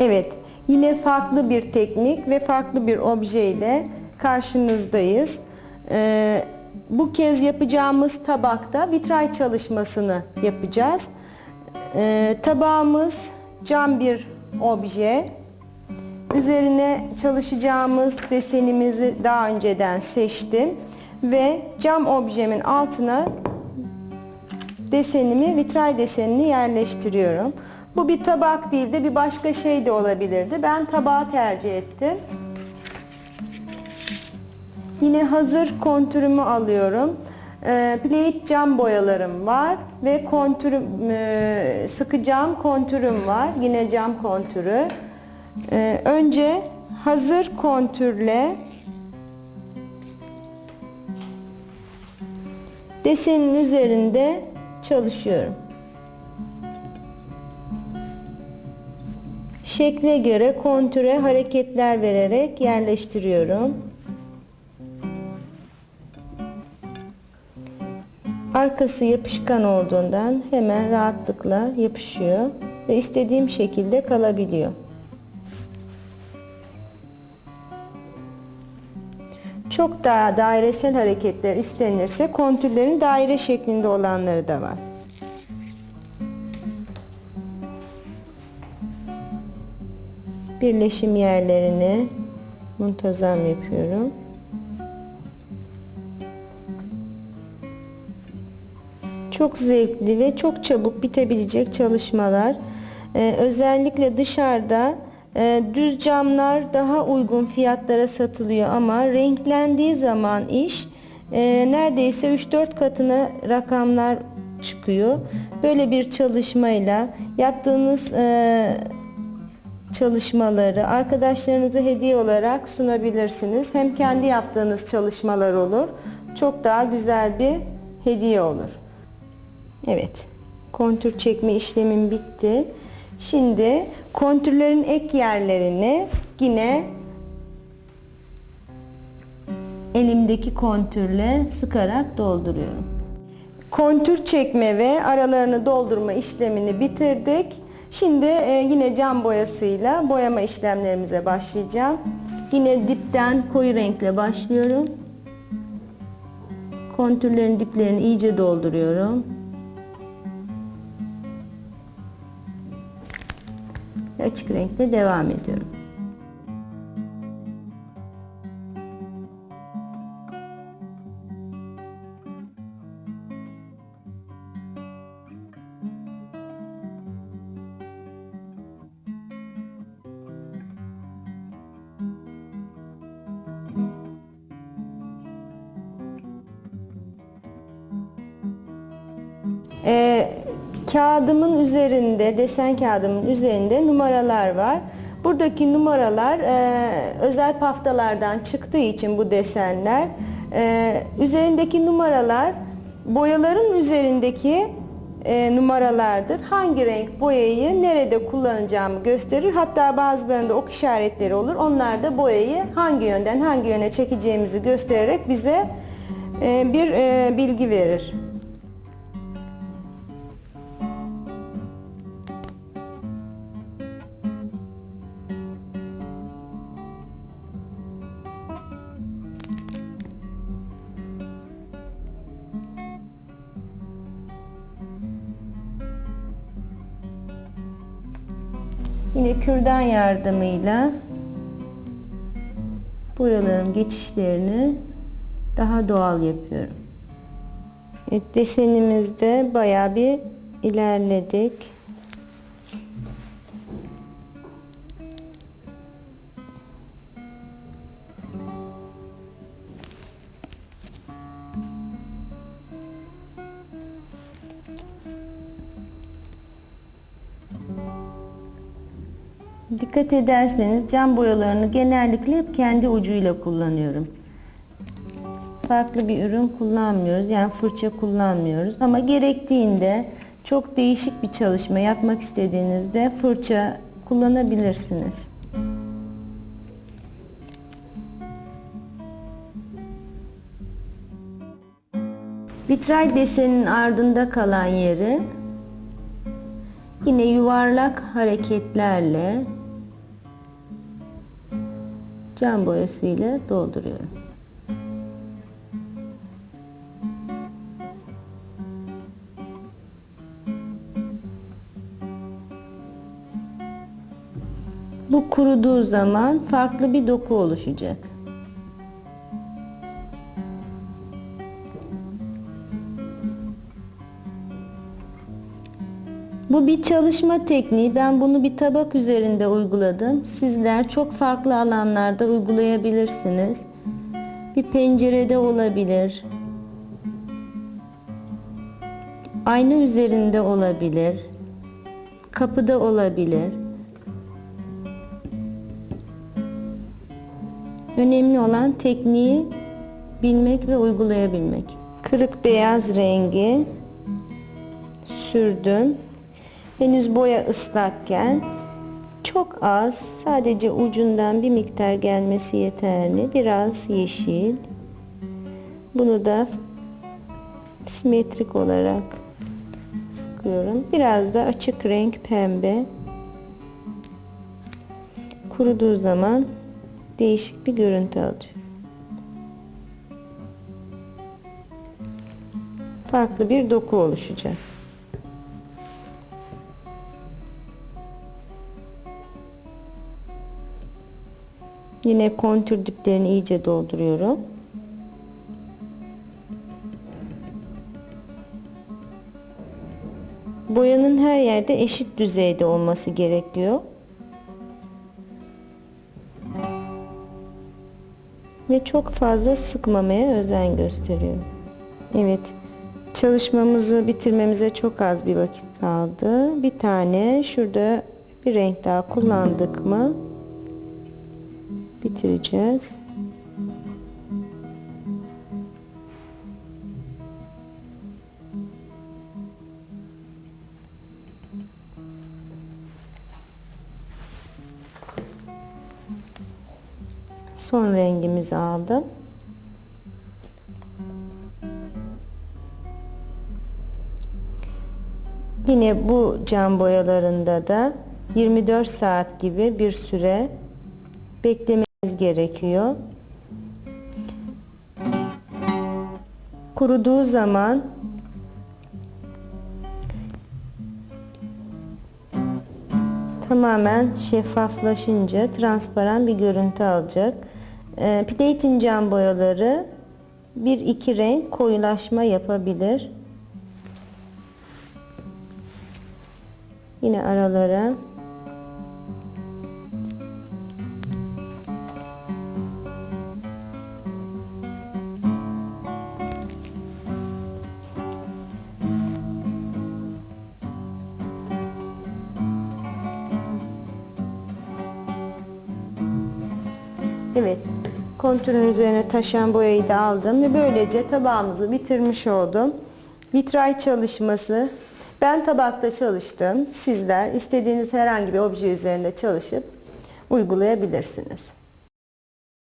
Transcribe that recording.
Evet, yine farklı bir teknik ve farklı bir obje ile karşınızdayız. Ee, bu kez yapacağımız tabakta vitray çalışmasını yapacağız. Ee, tabağımız cam bir obje. Üzerine çalışacağımız desenimizi daha önceden seçtim ve cam objemin altına desenimi, vitray desenini yerleştiriyorum. Bu bir tabak değil de bir başka şey de olabilirdi. Ben tabağı tercih ettim. Yine hazır kontürümü alıyorum. Ee, plate cam boyalarım var ve kontürüm, e, sıkı cam kontürüm var. Yine cam kontürü. Ee, önce hazır kontürle desenin üzerinde çalışıyorum. Şekle göre kontüre hareketler vererek yerleştiriyorum. Arkası yapışkan olduğundan hemen rahatlıkla yapışıyor ve istediğim şekilde kalabiliyor. Çok daha dairesel hareketler istenirse kontürlerin daire şeklinde olanları da var. Birleşim yerlerini muntazam yapıyorum. Çok zevkli ve çok çabuk bitebilecek çalışmalar. Ee, özellikle dışarıda e, düz camlar daha uygun fiyatlara satılıyor ama renklendiği zaman iş e, neredeyse 3-4 katına rakamlar çıkıyor. Böyle bir çalışmayla yaptığınız e, çalışmaları arkadaşlarınıza hediye olarak sunabilirsiniz. Hem kendi yaptığınız çalışmalar olur. Çok daha güzel bir hediye olur. Evet. Kontür çekme işlemim bitti. Şimdi kontürlerin ek yerlerini yine elimdeki kontürle sıkarak dolduruyorum. Kontür çekme ve aralarını doldurma işlemini bitirdik. Şimdi e, yine cam boyasıyla boyama işlemlerimize başlayacağım. Yine dipten koyu renkle başlıyorum. Kontürlerin diplerini iyice dolduruyorum. Açık renkle devam ediyorum. Kağıdımın üzerinde, desen kağıdımın üzerinde numaralar var. Buradaki numaralar e, özel paftalardan çıktığı için bu desenler, e, üzerindeki numaralar boyaların üzerindeki e, numaralardır. Hangi renk boyayı nerede kullanacağımı gösterir. Hatta bazılarında ok işaretleri olur. Onlar da boyayı hangi yönden hangi yöne çekeceğimizi göstererek bize e, bir e, bilgi verir. Yine kürdan yardımıyla boyaların geçişlerini daha doğal yapıyorum. Desenimizde bayağı bir ilerledik. Dikkat ederseniz cam boyalarını genellikle hep kendi ucuyla kullanıyorum. Farklı bir ürün kullanmıyoruz. Yani fırça kullanmıyoruz. Ama gerektiğinde çok değişik bir çalışma yapmak istediğinizde fırça kullanabilirsiniz. Vitray desenin ardında kalan yeri yine yuvarlak hareketlerle cam boyası ile dolduruyorum. Bu kuruduğu zaman farklı bir doku oluşacak. Bu bir çalışma tekniği. Ben bunu bir tabak üzerinde uyguladım. Sizler çok farklı alanlarda uygulayabilirsiniz. Bir pencerede olabilir. Ayna üzerinde olabilir. Kapıda olabilir. Önemli olan tekniği bilmek ve uygulayabilmek. Kırık beyaz rengi sürdüm. Henüz boya ıslakken çok az sadece ucundan bir miktar gelmesi yeterli. Biraz yeşil. Bunu da simetrik olarak sıkıyorum. Biraz da açık renk pembe. Kuruduğu zaman değişik bir görüntü alacak. Farklı bir doku oluşacak. Yine kontür diplerini iyice dolduruyorum. Boyanın her yerde eşit düzeyde olması gerekiyor. Ve çok fazla sıkmamaya özen gösteriyorum. Evet. Çalışmamızı bitirmemize çok az bir vakit kaldı. Bir tane şurada bir renk daha kullandık mı bitireceğiz. Son rengimizi aldım. Yine bu cam boyalarında da 24 saat gibi bir süre beklememiz gerekiyor. Kuruduğu zaman tamamen şeffaflaşınca transparan bir görüntü alacak. E, platin cam boyaları bir iki renk koyulaşma yapabilir. Yine aralara Evet. Kontürün üzerine taşan boyayı da aldım ve böylece tabağımızı bitirmiş oldum. Vitray çalışması. Ben tabakta çalıştım. Sizler istediğiniz herhangi bir obje üzerinde çalışıp uygulayabilirsiniz.